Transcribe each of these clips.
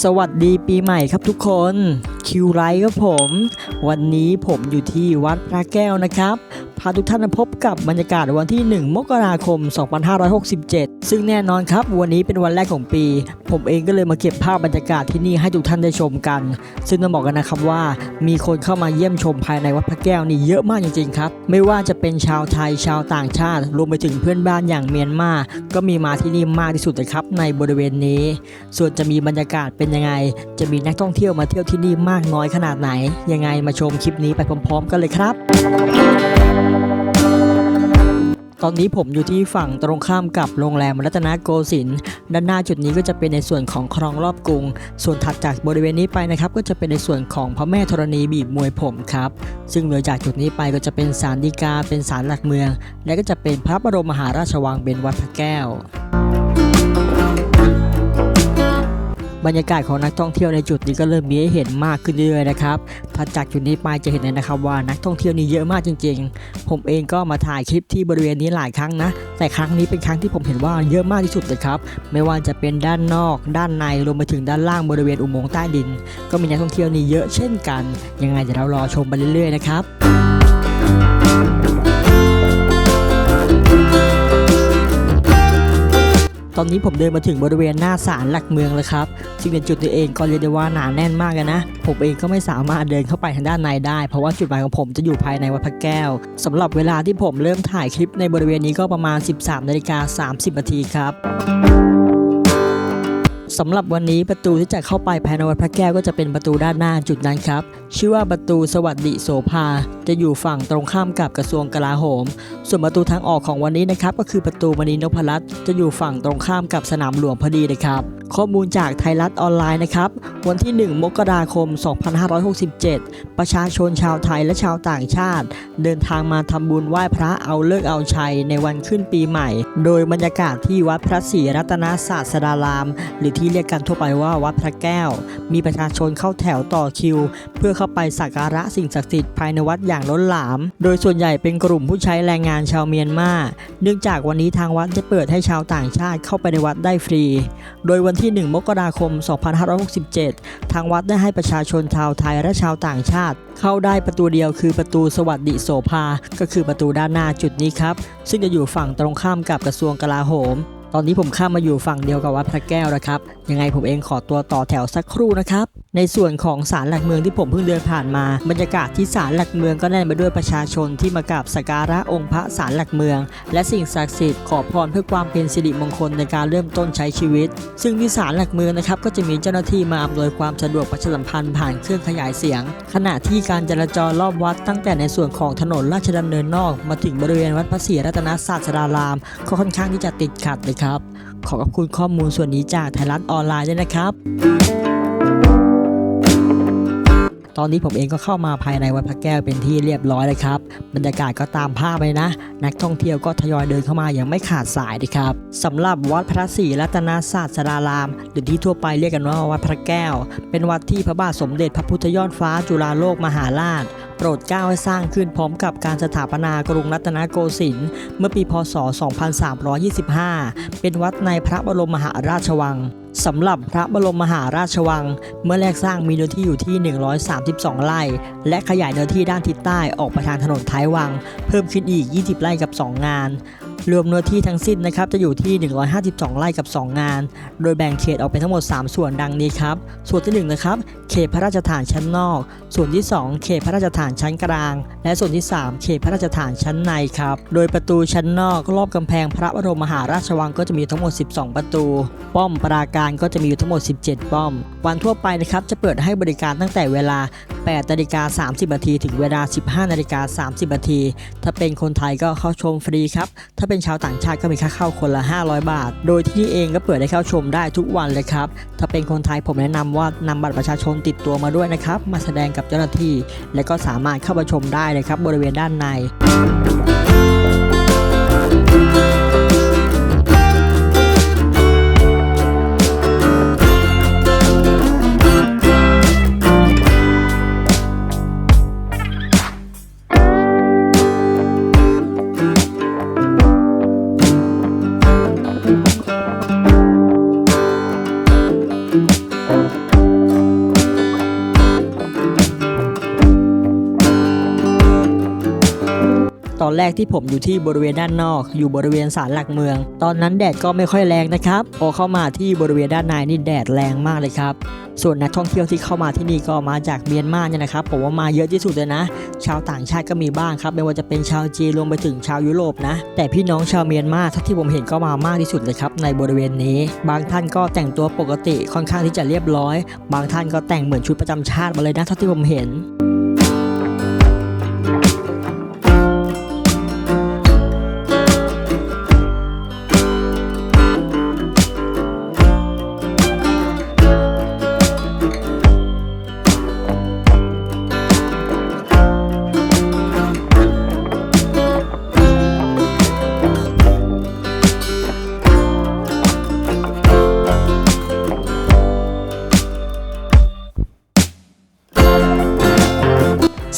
สวัสดีปีใหม่ครับทุกคนคิวไรครับผม วันนี้ผมอยู่ที่วัดพระแก้วนะครับ พาทุกท่านมาพบกับบรรยากาศวันที่ 1 มกราคม 2567 ซึ่งแน่นอนครับ วันนี้เป็นวันแรกของปี ผมเองก็เลยมาเก็บภาพบรรยากาศที่นี่ให้ทุกท่านได้ชมกัน ซึ่งต้องบอกกันนะครับว่ามีคนเข้ามาเยี่ยมชมภายในวัดพระแก้วนี่เยอะมากจริงๆครับ ไม่ว่าจะเป็นชาวไทยชาวต่างชาติ รวมไปถึงเพื่อนบ้านอย่างเมียนมา ก็มีมาที่นี่มากที่สุดเลยครับในบริเวณนี้ ส่วนจะมีบรรยากาศเป็นยังไง จะมีนักท่องเที่ยวมาเที่ยวที่นี่มากน้อยขนาดไหน ยังไงมาชมคลิปนี้ไปพร้อม ๆ กันเลยครับ ตอนนี้ผมอยู่ที่ฝั่งตรงข้ามกับโรงแรมรัตนโกสินทร์ด้านหน้าจุดนี้ก็จะเป็นในส่วนของคลองรอบกรุง ส่วนถัดจากบริเวณนี้ไปนะครับ ก็จะเป็นในส่วนของพระแม่ธรณีบีบมวยผมครับ ซึ่งเลยจากจุดนี้ไปก็จะเป็นศาลฎีกาเป็นศาลหลักเมือง และก็จะเป็นพระบรมมหาราชวังเป็นวัดพระแก้ว บรรยากาศของนักท่องเที่ยวในจุดนี้ก็เริ่มมีให้เห็นมากขึ้นเรื่อยๆนะครับถัดจากจุดนี้ไปจะเห็นเลยนะครับว่านักท่องเที่ยวนี่เยอะมากจริง ๆ ผมเองก็มาถ่ายคลิปที่บริเวณนี้หลายครั้งนะ แต่ครั้งนี้เป็นครั้งที่ผมเห็นว่าเยอะมากที่สุดเลยครับ ไม่ว่าจะเป็นด้านนอก ด้านในรวมไปถึงด้านล่างบริเวณอุโมงค์ใต้ดิน ก็มีนักท่องเที่ยวนี่เยอะเช่นกัน ยังไงเดี๋ยวเรารอชมไปเรื่อยๆนะครับ อนนี้ผมเดินมาถึงบริเวณหน้าศาลหลักเมืองแล้วครับซึ่งในจุดนี้เองก็เรียกได้ว่าหนาแน่นมากเลยนะ ผมเองก็ไม่สามารถเดินเข้าไปทางด้านในได้ เพราะว่าจุดหมายของผมจะอยู่ภายในวัดพระแก้วสำหรับเวลาที่ผมเริ่มถ่ายคลิปในบริเวณนี้ก็ประมาณ 13นาฬิกา30นาทีครับ สำหรับวันนี้ประตูที่จะเข้าไปภายในวัดพระแก้วก็จะเป็นประตูด้านหน้าจุดนั้นครับ ชื่อว่าประตูสวัสดิโสภา จะอยู่ฝั่งตรงข้ามกับกระทรวงกลาโหม ส่วนประตูทางออกของวันนี้นะครับก็คือประตูมณีนพรัตน์จะอยู่ฝั่งตรงข้ามกับสนามหลวงพอดีเลยครับข้อมูลจากไทยรัฐออนไลน์นะครับ วันที่ 1 มกราคม 2567 ประชาชนชาวไทยและชาวต่างชาติ เดินทางมาทำบุญไหว้พระเอาเลิกเอาชัยในวันขึ้นปีใหม่ โดยบรรยากาศที่วัดพระศรีรัตนศาสดาราม หรือที่เรียกกันทั่วไปว่าวัดพระแก้ว มีประชาชนเข้าแถวต่อคิว เพื่อเข้าไปสักการะสิ่งศักดิ์สิทธิ์ภายในวัดอย่างล้นหลาม โดยส่วนใหญ่เป็นกลุ่มผู้ใช้แรงงานชาวเมียนมา เนื่องจากวันนี้ทางวัดจะเปิดให้ชาวต่างชาติเข้าไปในวัดได้ฟรี โดยวันที่ 1 มกราคม 2567 ทางวัดได้ให้ประชาชนชาวไทยและชาวต่างชาติ เข้าได้ประตูเดียวคือประตูสวัสดิโสภา ก็คือประตูด้านหน้าจุดนี้ครับ ซึ่งจะอยู่ฝั่งตรงข้ามกับกระทรวงกลาโหม ตอนนี้ผมข้ามมาอยู่ฝั่งเดียวกับวัดพระแก้วนะครับ ยังไงผมเองขอตัวต่อแถวสักครู่นะครับ ในส่วนของศาลหลักเมืองที่ผมเพิ่งเดินผ่านมา บรรยากาศที่ศาลหลักเมืองก็แน่นไปด้วยประชาชนที่มากราบสักการะองค์พระศาลหลักเมือง และสิ่งศักดิ์สิทธิ์ขอพรเพื่อความเป็นสิริมงคลในการเริ่มต้นใช้ชีวิต ซึ่งที่ศาลหลักเมืองนะครับก็จะมีเจ้าหน้าที่มาอำนวยความสะดวกประชาสัมพันธ์ผ่านเครื่องขยายเสียง ขณะที่การจราจรรอบวัดตั้งแต่ในส่วนของถนนราชดำเนินนอก มาถึงบริเวณวัดพระศรีรัตนศาสดาราม ก็ค่อนข้างที่จะติดขัดเลยครับขอขอบคุณข้อมูลส่วนนี้จากไทยรัฐออนไลน์ด้วยนะครับ ตอนนี้ผมเองก็เข้ามาภายในวัดพระแก้วเป็นที่เรียบร้อยเลยครับ บรรยากาศก็ตามภาพเลยนะ นักท่องเที่ยวก็ทยอยเดินเข้ามาอย่างไม่ขาดสายเลยครับสำหรับวัดพระศรีรัตนศาสดาราม หรือที่ทั่วไปเรียกกันว่าวัดพระแก้ว เป็นวัดที่พระบาทสมเด็จพระพุทธยอดฟ้าจุฬาโลกมหาราชโปรดเกล้าให้สร้างขึ้นพร้อมกับการสถาปนากรุงรัตนโกสินทร์เมื่อปีพศ 2325 เป็นวัดในพระบรมมหาราชวัง สำหรับพระบรมมหาราชวัง เมื่อแรกสร้างมีเนื้อที่อยู่ที่ 132 ไร่ และขยายเนื้อที่ด้านทิศใต้ออกไปทางถนนท้ายวัง เพิ่มขึ้นอีก 20 ไร่กับ 2 งาน รวมเนื้อที่ทั้งสิ้นนะครับจะอยู่ที่ 152 ไร่กับ 2 งาน โดยแบ่งเขตออกเป็นทั้งหมด 3 ส่วนดังนี้ครับ ส่วนที่ 1 นะครับ เขตพระราชฐานชั้นนอก ส่วนที่ 2 เขตพระราชฐานชั้นกลาง และส่วนที่ 3 เขตพระราชฐานชั้นในครับ โดยประตูชั้นนอกรอบกำแพงพระบรมมหาราชวังก็จะมีทั้งหมด 12 ประตู ป้อมปราการก็จะมีอยู่ทั้งหมด 17 ป้อม วันทั่วไปนะครับจะเปิดให้บริการตั้งแต่เวลา 8นาฬิกา30นาทีถึงเวลา 15นาฬิกา30นาทีถ้าเป็นคนไทยก็เข้าชมฟรีครับ ถ้าเป็นชาวต่างชาติก็มีค่าเข้าคนละ 500 บาท โดยที่นี่เองก็เปิดให้เข้าชมได้ทุกวันเลยครับ ถ้าเป็นคนไทยผมแนะนำว่านำบัตรประชาชนติดตัวมาด้วยนะครับ มาแสดงกับเจ้าหน้าที่ และก็สามารถเข้าไปชมได้เลยครับบริเวณด้านใน อนแรกที่ผมอยู่ที่บริเวณด้านนอก อยู่บริเวณศาลหลักเมือง ตอนนั้นแดดก็ไม่ค่อยแรงนะครับพอเข้ามาที่บริเวณด้านในนี่แดดแรงมากเลยครับส่วนนักท่องเที่ยวที่เข้ามาที่นี่ก็มาจากเมียนมาเนี่ยนะครับผมว่ามาเยอะที่สุดเลยนะ ชาวต่างชาติก็มีบ้างครับไม่ว่าจะเป็นชาวจีนรวมไปถึงชาวยุโรปนะ แต่พี่น้องชาวเมียนมาเท่าที่ผมเห็นก็มามากที่สุดเลยครับในบริเวณนี้ บางท่านก็แต่งตัวปกติค่อนข้างที่จะเรียบร้อย บางท่านก็แต่งเหมือนชุดประจำชาติมาเลยนะเท่าที่ผมเห็น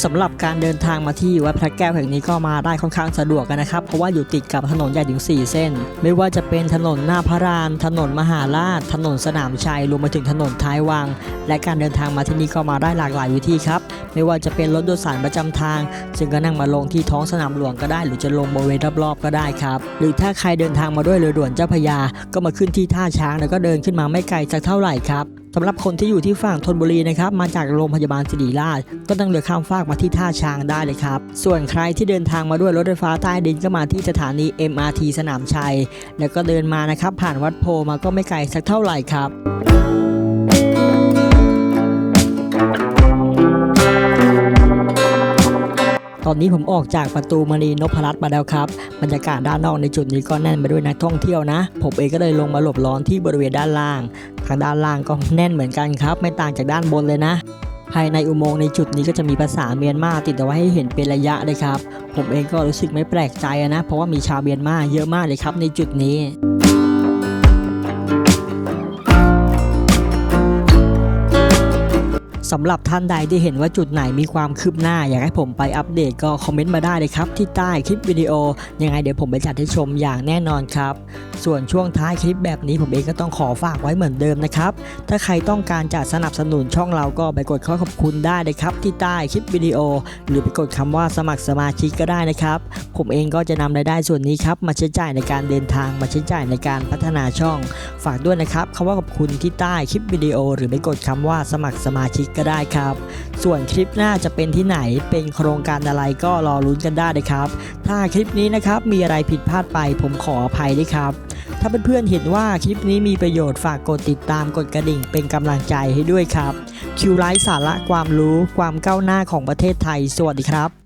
สำหรับการเดินทางมาที่วัดพระแก้วแห่งนี้ก็มาได้ค่อนข้างสะดวกกันนะครับ เพราะว่าอยู่ติดกับถนนใหญ่ถึง 4 เส้น ไม่ว่าจะเป็นถนนหน้าพระรามถนนมหาราช ถนนสนามชัย รวมไปถึงถนนท้ายวัง และการเดินทางมาที่นี่ก็มาได้หลากหลายวิธีครับ ไม่ว่าจะเป็นรถโดยสารประจำทาง ซึ่งก็นั่งมาลงที่ท้องสนามหลวงก็ได้ หรือจะลงบริเวณรอบๆก็ได้ครับ หรือถ้าใครเดินทางมาด้วยเรือด่วนเจ้าพยา ก็มาขึ้นที่ท่าช้างแล้วก็เดินขึ้นมาไม่ไกลสักเท่าไหร่ครับ สำหรับคนที่อยู่ที่ฝั่งธนบุรีนะครับมาจากโรงพยาบาลศิริราช ก็ต้องเรือข้ามฟากมาที่ท่าช้างได้เลยครับ ส่วนใครที่เดินทางมาด้วยรถไฟฟ้าใต้ดินก็มาที่สถานี MRT สนามชัย แล้วก็เดินมานะครับผ่านวัดโพมาก็ไม่ไกลสักเท่าไหร่ครับ ตอนนี้ผมออกจากประตูมณีนพรัตน์มาแล้วครับ บรรยากาศด้านนอกในจุดนี้ก็แน่นไปด้วยนักท่องเที่ยวนะ ผมเองก็เลยลงมาหลบร้อนที่บริเวณด้านล่าง ทางด้านล่างก็แน่นเหมือนกันครับ ไม่ต่างจากด้านบนเลยนะภายในอุโมงค์ในจุดนี้ก็จะมีภาษาเมียนมาติดเอาไว้ให้เห็นเป็นระยะเลยครับ ผมเองก็รู้สึกไม่แปลกใจนะ เพราะว่ามีชาวเมียนมาเยอะมากเลยครับในจุดนี้ สำหรับท่านใดที่เห็นว่าจุดไหนมีความคืบหน้า อยากให้ผมไปอัปเดตก็คอมเมนต์มาได้เลยครับ ที่ใต้คลิปวิดีโอ ยังไงเดี๋ยวผมไปจัดให้ชมอย่างแน่นอนครับ ส่วนช่วงท้ายคลิปแบบนี้ผมเองก็ต้องขอฝากไว้เหมือนเดิมนะครับ ถ้าใครต้องการจะสนับสนุนช่องเราก็ไปกดข้อขอบคุณได้เลยครับ ที่ใต้คลิปวิดีโอ หรือไปกดคำว่าสมัครสมาชิกก็ได้นะครับ ผมเองก็จะนำรายได้ส่วนนี้ครับมาใช้จ่ายในการเดินทางมาใช้จ่ายในการพัฒนาช่อง ฝากด้วยนะครับคำว่าขอบคุณที่ใต้คลิปวิดีโอ หรือไปกดคำว่าสมัครสมาชิกก็ได้ครับ ส่วนคลิปหน้าจะเป็นที่ไหนเป็นโครงการอะไรก็รอลุ้นกันได้เลยครับ ถ้าคลิปนี้นะครับมีอะไรผิดพลาดไปผมขออภัยด้วยครับ ถ้าเพื่อนๆเห็นว่าคลิปนี้มีประโยชน์ฝากกดติดตามกดกระดิ่งเป็นกำลังใจให้ด้วยครับคิวไลฟ์สาระความรู้ความก้าวหน้าของประเทศไทย สวัสดีครับ